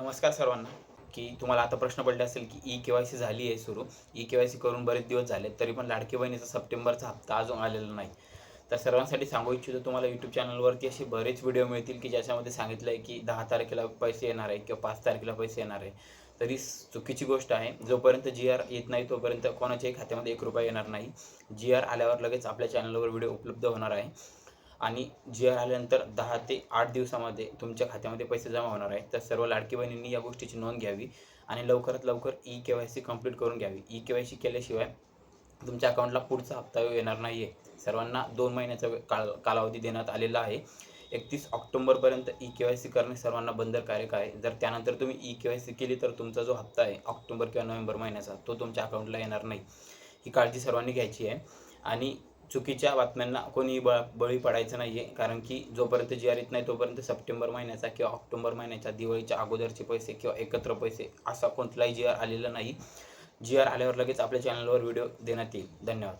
नमस्कार सर्वांना. की तुम्हाला आता प्रश्न पडले असेल की ई के वाय सी झाली आहे सुरू. ई के वाय सी करून बरेच दिवस झाले तरी पण लाडकी बहिणीचा सप्टेंबरचा हप्ता अजून आलेला नाही. तर सर्वांसाठी सांगू इच्छितो तुम्हाला यूट्यूब चॅनलवरती असे बरेच व्हिडिओ मिळतील की ज्याच्यामध्ये सांगितलं आहे की दहा तारखेला पैसे येणार आहे किंवा पाच तारखेला पैसे येणार आहे. तरी चुकीची गोष्ट आहे. जोपर्यंत जी आर येत नाही तोपर्यंत कोणाच्याही खात्यामध्ये एक रुपया येणार नाही. जी आर आल्यावर लगेच आपल्या चॅनलवर व्हिडिओ उपलब्ध होणार आहे. आणि जी आर आल्यानंतर दहा ते आठ दिवसामध्ये तुमच्या खात्यामध्ये पैसे जमा होणार आहे. तर सर्व लाडकी बहिणींनी या गोष्टीची नोंद घ्यावी आणि लवकरात लवकर E K Y C complete करून घ्यावी. ई के वाय सी केल्याशिवाय तुमच्या अकाउंटला पुढचा हप्ता येणार नाही आहे सर्वांना दोन महिन्याचा वे- काल कालावधी देण्यात आलेला आहे. एकतीस ऑक्टोबरपर्यंत ई के वाय सी करणे सर्वांना बंधनकारक आहे. जर त्यानंतर तुम्ही ई के वाय सी केली तर तुमचा जो हप्ता आहे ऑक्टोबर किंवा नोव्हेंबर महिन्याचा तो तुमच्या अकाउंटला येणार नाही. ही काळजी सर्वांनी घ्यायची आहे. आणि चुकीच्या बातम्यांना कोणी ब बळी पडायचं नाही आहे कारण की जोपर्यंत जी आर येत नाही तोपर्यंत सप्टेंबर महिन्याचा किंवा ऑक्टोबर महिन्याच्या दिवाळीच्या अगोदरचे पैसे किंवा एकत्र पैसे असा कोणताही जी आर आलेला नाही. जी आर आल्यावर लगेच आपल्या चॅनलवर व्हिडिओ देण्यात येईल. धन्यवाद.